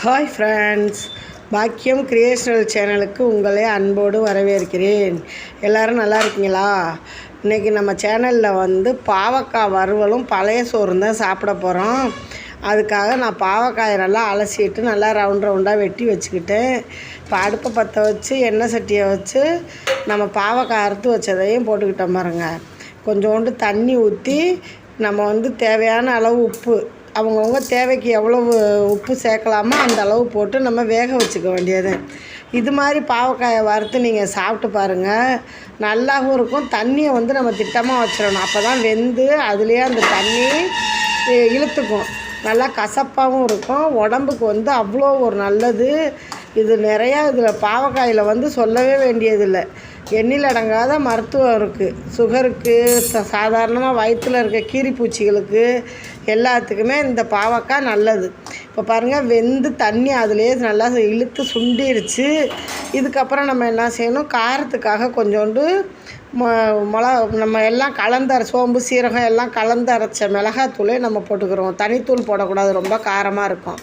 Hi friends பாக்கியம் creational சேனலுக்கு உங்களை அன்போடு வரவேற்கிறேன். எல்லோரும் நல்லா இருக்கீங்களா? இன்றைக்கி நம்ம சேனலில் வந்து பாவக்காய் வறுவலும் பழைய சோறும் தான் சாப்பிட போகிறோம் அதுக்காக நான் பாவக்காயை நல்லா அலசிட்டு நல்லா ரவுண்ட் ரவுண்டாக வெட்டி வச்சுக்கிட்டேன். இப்போ அடுப்பை பற்ற வச்சு எண்ணெய் சட்டியை வச்சு நம்ம பாவக்காய் அறுத்து வச்சதையும் போட்டுக்கிட்டோம் பாருங்க. கொஞ்சோண்டு தண்ணி ஊற்றி நம்ம வந்து தேவையான அளவு உப்பு அவங்கவுங்க தேவைக்கு எவ்வளவு உப்பு சேர்க்கலாமோ அந்த அளவு போட்டு நம்ம வேக வச்சுக்க வேண்டியது. இது மாதிரி பாவக்காயை வறுத்து நீங்கள் சாப்பிட்டு பாருங்கள் நல்லாவும் இருக்கும். தண்ணியை வந்து நம்ம திட்டமாக வச்சிடணும். அப்போ தான் வெந்து அதுலேயே அந்த தண்ணி இழுத்துக்கும். நல்லா கசப்பாகவும் இருக்கும். உடம்புக்கு வந்து அவ்வளோ ஒரு நல்லது. இது நிறையா இதில் பாவக்காயில் வந்து சொல்லவே வேண்டியதில்லை. எண்ணில் அடங்காத மருத்துவம் இருக்குது சுகருக்கு சாதாரணமாக வயிற்றில் இருக்க கீரிப்பூச்சிகளுக்கு எல்லாத்துக்குமே இந்த பாவக்காய் நல்லது. இப்போ பாருங்கள் வெந்து தண்ணி அதிலே நல்லா இழுத்து சுண்டிருச்சு. இதுக்கப்புறம் நம்ம என்ன செய்யணும்? காரத்துக்காக கொஞ்சோண்டு மொ மிளகா நம்ம எல்லாம் கலந்து அரை சோம்பு சீரகம் எல்லாம் கலந்து அரைச்ச மிளகாத்தூளே நம்ம போட்டுக்கிறோம். தனித்தூள் போடக்கூடாது ரொம்ப காரமாக இருக்கும்.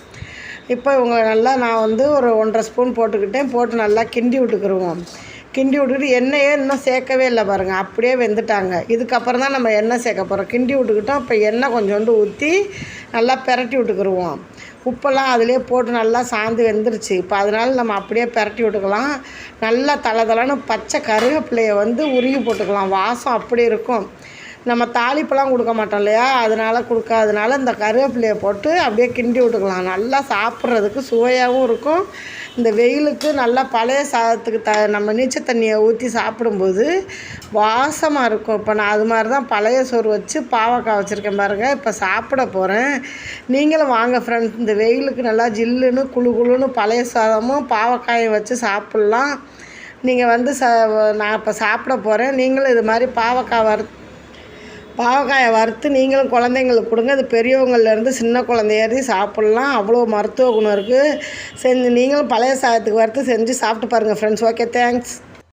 இப்போ இவங்க நல்லா நான் வந்து ஒரு ஒன்றரை ஸ்பூன் போட்டுக்கிட்டேன். போட்டு நல்லா கிண்டி விட்டுக்கிருவோம். கிண்டி விட்டுக்கிட்டு எண்ணெயே இன்னும் சேர்க்கவே இல்லை பாருங்கள் அப்படியே வெந்துட்டாங்க. இதுக்கப்புறம் தான் நம்ம எண்ணெய் சேர்க்க போகிறோம் கிண்டி விட்டுக்கிட்டோம். இப்போ எண்ணெய் கொஞ்சோண்டு ஊற்றி நல்லா பெரட்டி விட்டுக்கிருவோம். உப்பெல்லாம் அதிலே போட்டு நல்லா சாந்து வெந்துருச்சு. இப்போ அதனால நம்ம அப்படியே பெரட்டி விட்டுக்கலாம். நல்லா தலை தலைன்னு பச்சை கருவேப்பிலையை வந்து உருகி போட்டுக்கலாம். வாசம் அப்படி இருக்கும். நம்ம தாளிப்பெல்லாம் கொடுக்க மாட்டோம் இல்லையா? அதனால் கொடுக்காதனால இந்த கருவேப்பிலையை போட்டு அப்படியே கிண்டி விட்டுக்கலாம். நல்லா சாப்பிட்றதுக்கு சுவையாகவும் இருக்கும். இந்த வெயிலுக்கு நல்லா பழைய சாதத்துக்கு த நம்ம நீச்சல் தண்ணியை ஊற்றி சாப்பிடும்போது வாசமாக இருக்கும். இப்போ நான் அது மாதிரி தான் பழைய சோறு வச்சு பாவக்காய் வச்சுருக்கேன் பாருங்கள் இப்போ சாப்பிட போகிறேன் நீங்களும் வாங்க ஃப்ரெண்ட்ஸ் இந்த வெயிலுக்கு நல்லா ஜில்லுன்னு குளு குளுன்னு பழைய சாதமும் பாவக்காயும் வச்சு சாப்பிட்லாம். நீங்கள் வந்து ச நான் இப்போ சாப்பிட போகிறேன் நீங்களும் இது மாதிரி பாவக்காய் வறு பாவக்காயை வறுத்து நீங்களும் குழந்தைங்களுக்கு கொடுங்க. அது பெரியவங்கள்லேருந்து சின்ன குழந்தையேறி சாப்பிட்லாம். அவ்வளோ மருத்துவ குணம் இருக்குது செஞ்சு நீங்களும் பழைய சாதத்துக்கு வறுத்து செஞ்சு சாப்பிட்டு பாருங்கள் ஃப்ரெண்ட்ஸ் ஓகே தேங்க்ஸ்